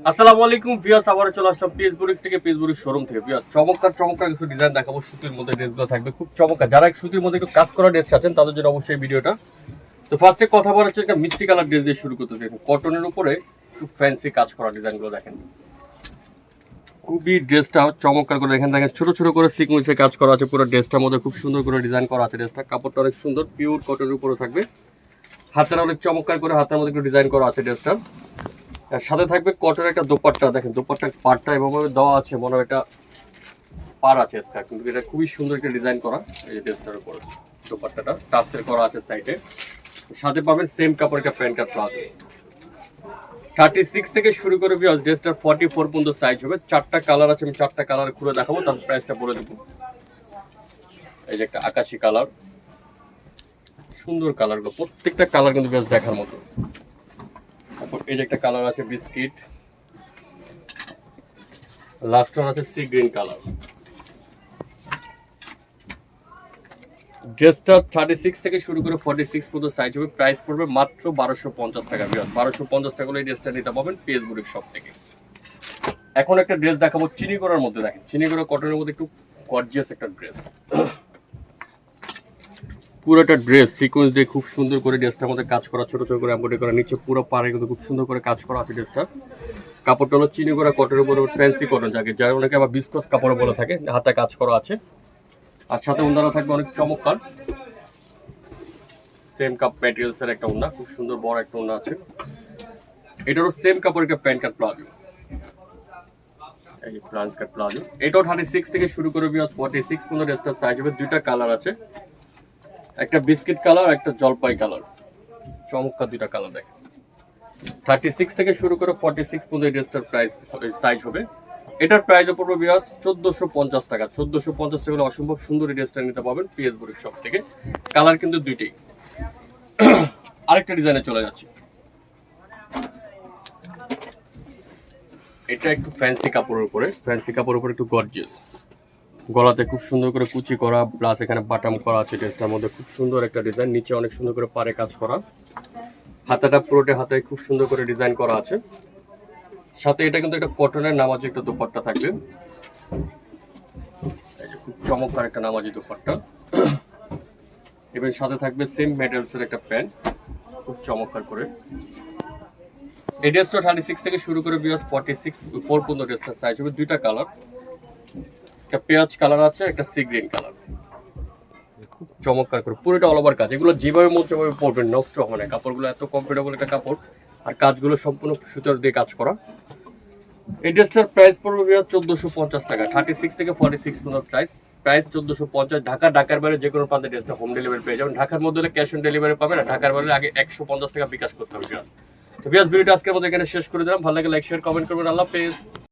আসসালামু আলাইকুম ভিউয়ার্স, আবারও চলে আসলাম পিএস বুরিক্স থেকে পিএস বুরিক্স শোরুম থেকে। ভিউয়ার্স, চমৎকার চমৎকার কিছু ডিজাইন দেখাবো। সুতির মধ্যে ড্রেসগুলো থাকবে খুব চমৎকার। যারা সুতির মধ্যে একটু কাজ করা ড্রেস চাচ্ছেন, তাদের জন্য অবশ্যই ভিডিওটা। তো ফার্স্টে কথা হচ্ছে মিষ্টি কালার ড্রেস দিয়ে শুরু করতেছে। কটনের উপরে খুব ফ্যান্সি কাজ করা ডিজাইনগুলো দেখেন। খুবই ড্রেসটা চমৎকার করে দেখেন দেখেন, ছোট ছোট করে সিকুয়েন্সে কাজ করা আছে। পুরো ড্রেসটার মধ্যে খুব সুন্দর করে ডিজাইন করা আছে ড্রেসটা কাপড়টা অনেক সুন্দর পিওর কটনের উপরে থাকবে। হাতের অনেক চমৎকার করে হাতের মধ্যে একটু ডিজাইন করা আছে ড্রেসটা সাথে থাকবে কটনের একটা দোপাট্টা, দেখেন দোপাট্টা পাটটা এভাবে দেওয়া আছে, মনে হয় এটা পার আছে এক্সট্রা কিন্তু এটা খুবই সুন্দর একটা ডিজাইন করা, এই ড্রেসটার উপরে দোপাট্টাটা টাচের করা আছে সাইডে সাথে পাবেন সেম কাপড় একটা pant cut palazzo. Thirty six থেকে শুরু করে বিয়াস ড্রেসটার ফর্টি ফোর পর্যন্ত সাইজ হবে। চারটা কালার আছে, আমি চারটা কালার খুলে দেখাবো, তার প্রাইসটা বলে দেবো। এই যে একটা আকাশি কালার সুন্দর কালারগুলো প্রত্যেকটা কালার কিন্তু বেশ দেখার মতো। এই যে একটা কালার আছে বিস্কিট লাস্ট ওয়ান আছে সি গ্রিন কালার ড্রেসটা থার্টি সিক্স থেকে শুরু করে ফর্টি সিক্স পর্যন্ত সাইজ হবে। প্রাইস পড়বে মাত্র বারোশো পঞ্চাশ টাকা বিয়ার বারোশো পঞ্চাশ টাকা এই ড্রেসটা নিতে পাবেন ফেসবুকের শপ থেকে। এখন একটা ড্রেস দেখাবো, চিনি করার মধ্যে দেখেন। চিনি করা কটনের মধ্যে একটু গর্জিয়াস একটা ড্রেস পুরোটা ড্রেস সিকোয়েন্স দিয়ে খুব সুন্দর করে ড্রেসটার মধ্যে কাজ করা, ছোট ছোট করে এমব্রয়ডারি করা, নিচে পুরো পাড়ে কিন্তু খুব সুন্দর করে কাজ করা আছে ড্রেসটা কাপড়টা হলো চিনি করা কটনের উপরে ফ্যান্সি কটন যাকে, যার অনেকে আবার বিস্কস কাপড় বলে থাকে, হাতে কাজ করা আছে। আর সাথে উন্দারা থাকবে অনেক চমৎকার। সেম কাপ ম্যাটেরিয়ালসের একটা উন্না, খুব সুন্দর বড় একটা উন্না আছে। এটারও সেম কাপড় একটা প্যান্ট কাট প্লাজো এই প্লান্ট কাট প্লাজো এটাও থার্টি সিক্স থেকে শুরু করে বিয়াস ফর্টি সিক্স পর্যন্ত ড্রেসটার সাইজ হবে, দুইটা কালার আছে। একটা বিস্কিট কালার, একটা জলপাই কালার। চমৎকার দুইটা কালার দেখেন। থার্টি সিক্স থেকে শুরু করে ফর্টি সিক্স পর্যন্ত এই ড্রেসটার প্রাইস সাইজ হবে। এটার প্রাইস পড়বে বিয়াস চোদ্দোশো পঞ্চাশ টাকা। চোদ্দোশো পঞ্চাশ টাকা হলে অসম্ভব সুন্দর এই ড্রেসটা নিতে পাবেন পিএস বুড়ির শপ থেকে। কালার কিন্তু দুইটাই। আরেকটা ডিজাইনে চলে যাচ্ছে। এটা একটু ফ্যান্সি কাপড়ের উপরে ফ্যান্সি কাপড়ের উপরে একটু গর্জিয়াস গলাতে খুব সুন্দর করে কুচি করা প্লাস এখানে বাটাম করা আছে ড্রেসটার মধ্যে খুব সুন্দর একটা ডিজাইন নিচে অনেক সুন্দর করে পারে কাজ করা। হাতাটা পুরোটা হাতে খুব সুন্দর করে ডিজাইন করা আছে। সাথে এটা কিন্তু একটা কটনের নামাজি একটা দোপাট্টা থাকবে। খুব চমৎকার একটা নামাজি দোপাট্টা। এবং সাথে থাকবে সেম মেটেরিয়ালসের একটা প্যান্ট খুব চমৎকার করে। এই ড্রেসটা থার্টি সিক্স থেকে শুরু করে বিয়াস ফর্টি সিক্স ফোর পর্যন্ত ড্রেসটার সাইজ হবে, দুইটা কালার একটা পেঁয়াজ কালার আছে, একটা সি গ্রিন কালার। খুব চমৎকার করে, পুরোটা অল ওভার কাজ। এগুলো যেভাবে মন সেভাবে পড়বেন নষ্ট হবে না। কাপড়গুলো এত কমফোর্টেবল একটা কাপড়, আর কাজগুলো সম্পূর্ণ সুতার দিয়ে কাজ করা। এই ড্রেসটার প্রাইস পড়বে বিয়াস চোদ্দোশো পঞ্চাশ টাকা। থার্টি সিক্স থেকে ফর্টি সিক্স পর্যন্ত প্রাইস প্রাইস চোদ্দোশো পঞ্চাশ, ঢাকা, ঢাকার বাইরে যে কোনো প্রান্তে ড্রেসটা হোম ডেলিভারি পেয়ে যাবেন। ঢাকার মধ্যে ক্যাশ অন ডেলিভারি পাবেন, আর ঢাকার বাইরে আগে একশো পঞ্চাশ টাকা বিকাশ করতে হবে তো বিয়াস ভিডিওটা আজকের মধ্যে এখানে শেষ করে দিলাম। ভালো লাগে লাইক শেয়ার কমেন্ট করবেন। আল্লাহ হাফেজ।